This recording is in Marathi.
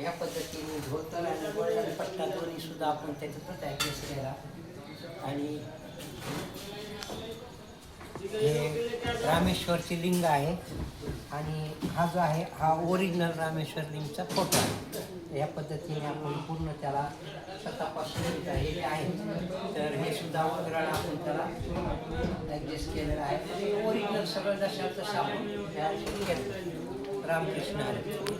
या पद्धतीने धोतर आणि गोल्डन पट्टा दोन्ही सुद्धा आपण त्याच्यातच ॲडजस्ट केला. आणि हे रामेश्वरची लिंग आहे. आणि हा जो आहे हा ओरिजिनल रामेश्वर लिंगचा फोटो आहे. या पद्धतीने आपण पूर्ण त्याला स्वतःपासून हे आहे तर हे सुद्धा वगैरे आपण त्याला ॲडजस्ट केलेलं आहे. ओरिजिनल सगळं जशाचं साबण तयार केलं. रामकृष्ण हरी.